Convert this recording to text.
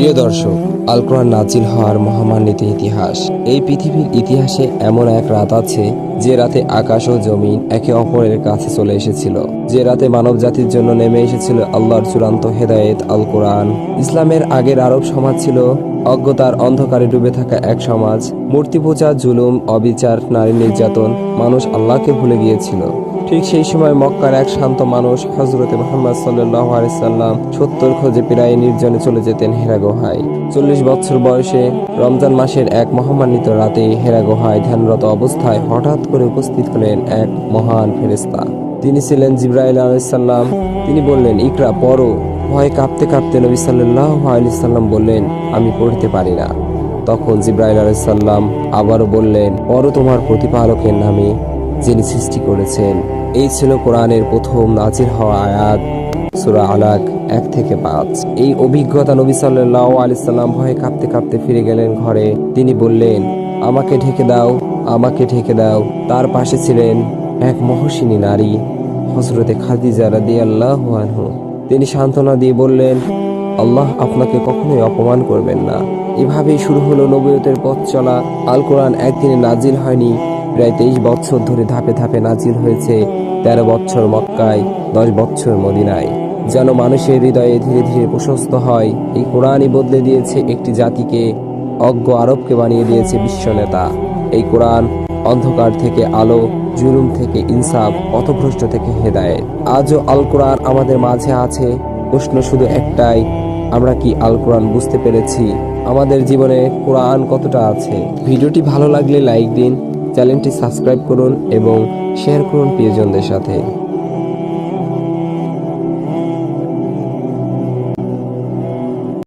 প্রিয় দর্শক আল কোরআন নাজিল হওয়ার মহামান্বিত ইতিহাস। এই পৃথিবীর ইতিহাসে এমন এক রাত আছে যে রাতে আকাশ ও জমিন একে অপরের কাছে চলে এসেছিল। যে রাতে মানব জাতির জন্য নেমে এসেছিল আল্লাহর চূড়ান্ত হেদায়েত আল কোরআন ইসলামের আগের আরব সমাজ ছিল অজ্ঞতার অন্ধকারে ডুবে থাকা এক সমাজ মূর্তি পূজা জুলুম, অবিচার, নারী নির্যাতন, মানুষ আল্লাহকে ভুলে গিয়েছিল। ঠিক সেই সময় মক্কার এক শান্ত মানুষ হজরতে মোহাম্মদ সাল্লাহ আলিয়াল্লাম সত্তর খোঁজে প্রায় নির্জনে চলে যেতেন হেরা গুহায়। চল্লিশ বছর বয়সে রমজান মাসের এক মহামান্বিত রাতে হেরা গুহায় ধ্যানরত অবস্থায় হঠাৎ করে উপস্থিত হলেন এক মহান ফেরেস্তা তিনি ছিলেন জিব্রাইল আলাইসাল্লাম তিনি বললেন, ইকরা, পড়ো। ভয়ে কাঁপতে কাঁপতে নবী সাল্লাহ আলিয়াল্লাম বললেন, আমি পড়তে পারি না। তখন জিব্রাইল আলাইসাল্লাম আবারও বললেন পরও তোমার প্রতিপালকের নামে যিনি সৃষ্টি করেছেন। এই ছিল কোরআনের প্রথম নাজির হওয়া আয়াত, সুরা আলাক এক থেকে পাঁচ। এই অভিজ্ঞতা নবী সাল্লাহ আলিয়াল্লাম ভয়ে কাঁপতে কাঁপতে ফিরে গেলেন ঘরে। তিনি বললেন, আমাকে ঢেকে দাও, আমাকে ঢেকে দাও। তার পাশে ছিলেন এক মহসিনী নারী হজরতে খাদিজা রাদি আল্লাহ আনহু। তিনি সান্ত্বনা দিয়ে বললেন, আল্লাহ আপনাকে কখনোই অপমান করবেন না। এভাবেই শুরু হলো নবীয়তের পথ চলা। আল কোরআন একদিনে নাজিল হয়নি। প্রায় তেইশ বছর ধরে ধাপে ধাপে নাজিল হয়েছে তেরো বছর মক্কায়, দশ বছর মদিনায়। যেন মানুষের হৃদয়ে ধীরে ধীরে প্রশস্ত হয়, এই কোরআনই বদলে দিয়েছে একটি জাতিকে, অজ্ঞ আরবকে বানিয়ে দিয়েছে বিশ্বনেতা এই কোরআন অন্ধকার থেকে আলো, জুলুম থেকে ইনসাফ, পথভ্রষ্ট থেকে হেদায়েত। আজও আল কোরআন আমাদের মাঝে আছে। প্রশ্ন শুধু একটাই, আমরা কি আল কোরআন বুঝতে পেরেছি? আমাদের জীবনে কোরআন কতটা আছে? ভিডিওটি ভালো লাগলে লাইক দিন, চ্যানেলটি সাবস্ক্রাইব করুন এবং শেয়ার করুন প্রিয়জনদের সাথে।